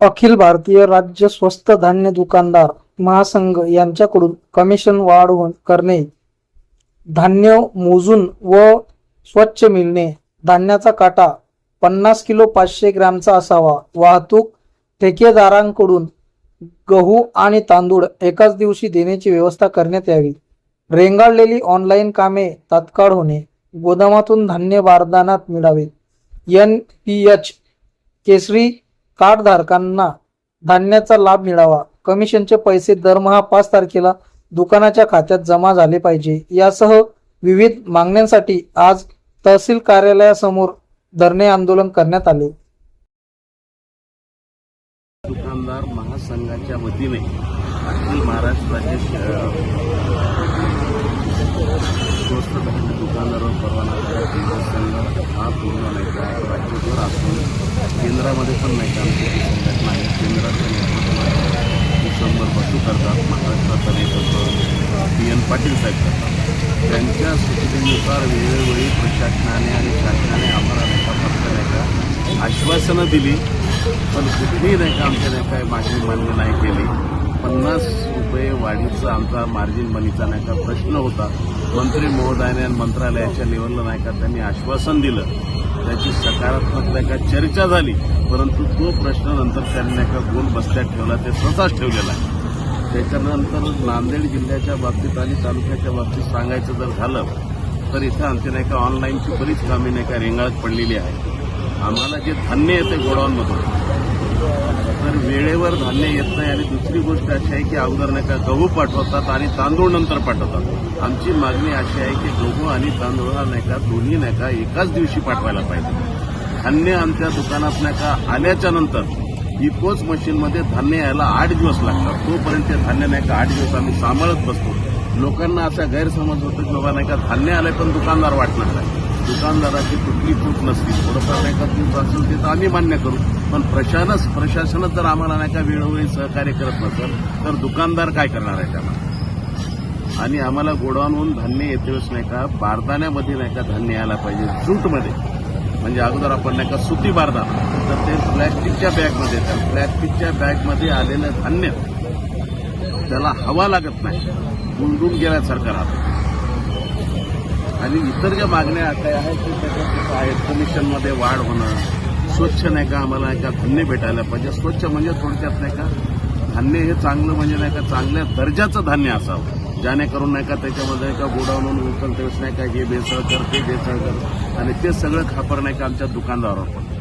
अखिल भारतीय राज्य स्वस्त धान्य दुकानदार महासंघ यांच्याकडून कमिशन वाढ करणे. धान्य मोजून व स्वच्छ मिळणे. धान्याचा काटा पन्नास किलो पाचशे ग्रॅमचा असावा. वाहतूक ठेकेदारांकडून गहू आणि तांदूळ एकाच दिवशी देण्याची व्यवस्था करण्यात यावी. रेंगाळलेली ऑनलाईन कामे तात्काळ होणे. गोदामातून धान्य बारदानात मिळावे. एन पी एच केसरी कार्डधारकांना धान्याचा लाभ मिळावा. कमिशनचे पैसे दरमहा पाच तारखेला दुकानाच्या खात्यात जमा झाले पाहिजे. यासह विविध मागण्यांसाठी आज तहसील कार्यालयासमोर धरणे आंदोलन करण्यात आले. दुकानदार महासंघाच्या वतीने अखिल महाराष्ट्राचे स्वस्त धान्य दुकानदारावर परवाना महासंघ हा पूर्ण नाही राज्यभर असून केंद्रामध्ये पण नाही का? आमची जी संघटना आहे केंद्राचं नेतृत्व आहे. डिसेंबर बसू करतात. महाराष्ट्राचं नेतृत्व पी एन पाटील साहेब करतात. त्यांच्या सूचनेनुसार वेळोवेळी प्रशासनाने आणि शासनाने आम्हाला नाही का फक्त नाही का आश्वासनं दिली. पण कुठेही नाही का आमच्या नाही काय मागणी मान्य नाही केली. पन्नास रुपये वाढीचा आमचा मार्जिन मनीचा नाही का प्रश्न होता. मंत्री महोदयाने आणि मंत्रालयाच्या लेवलला नाही का त्यांनी आश्वासन दिलं. त्याची सकारात्मक नाही का चर्चा झाली. परंतु तो प्रश्न नंतर त्यांनी नाही का गोल बसल्यात ठेवला ते स्वतःच ठेवलेला आहे. त्याच्यानंतर नांदेड जिल्ह्याच्या बाबतीत आणि तालुक्याच्या बाबतीत सांगायचं जर झालं तर इथं आमच्या नाही का ऑनलाईनची बरीच कामे नाही का रेंगाळत पडलेली आहे आम्हाला जे धान्य येते गोडाऊनमधून तर वेळेवर धान्य येत नाही आणि दुसरी गोष्ट अशी आहे की अगोदर नाही का गहू पाठवतात आणि तांदूळ नंतर पाठवतात. आमची मागणी अशी आहे की गहू आणि तांदूळ हा नाही का दोन्ही नाही का एकाच दिवशी पाठवायला पाहिजे. धान्य आमच्या दुकानात नाही का आल्याच्यानंतर इकोच मशीनमध्ये धान्य यायला आठ दिवस लागतात. तोपर्यंत ते धान्य नाही का आठ दिवस आम्ही सांभाळत बसतो. लोकांना असा गैरसमज होतो की बाबा नाही का धान्य आलं पण दुकानदार वाटणार नाही. दुकानदाराची कुठली चूक नसली. थोडंफार नाही का चूक असेल ते तर आम्ही मान्य करू. पण प्रशासनच प्रशासनच जर आम्हाला नाही का वेळोवेळी सहकार्य करत नसेल तर दुकानदार काय करणार आहे त्याला? आणि आम्हाला गोडाऊनहून धान्य येते वेळेस नाही का बारदाण्यामध्ये नाही का धान्य यायला पाहिजे जूटमध्ये. म्हणजे अगोदर आपण नाही का सुती बारदाना तर ते प्लॅस्टिकच्या बॅगमध्ये तर प्लॅस्टिकच्या बॅगमध्ये आलेलं धान्य त्याला हवा लागत नाही. गुंडून गेल्यासारखं राहतं. आणि इतर ज्या मागण्या काय आहेत ते त्याच्यात आहेत कमिशनमध्ये वाढ होणं स्वच्छ नाही का आम्हाला नाही का धान्य भेटायला पाहिजे. स्वच्छ म्हणजे थोडक्यात नाही का धान्य हे चांगलं म्हणजे नाही का चांगल्या दर्जाचं धान्य असावं. जेणेकरून नाही का त्याच्यामध्ये नाही का गोडाऊन उचलतेच नाही का हे भेसळ कर ते भेसळ कर आणि ते सगळं खापर नाही का आमच्या दुकानदारावर पडतं.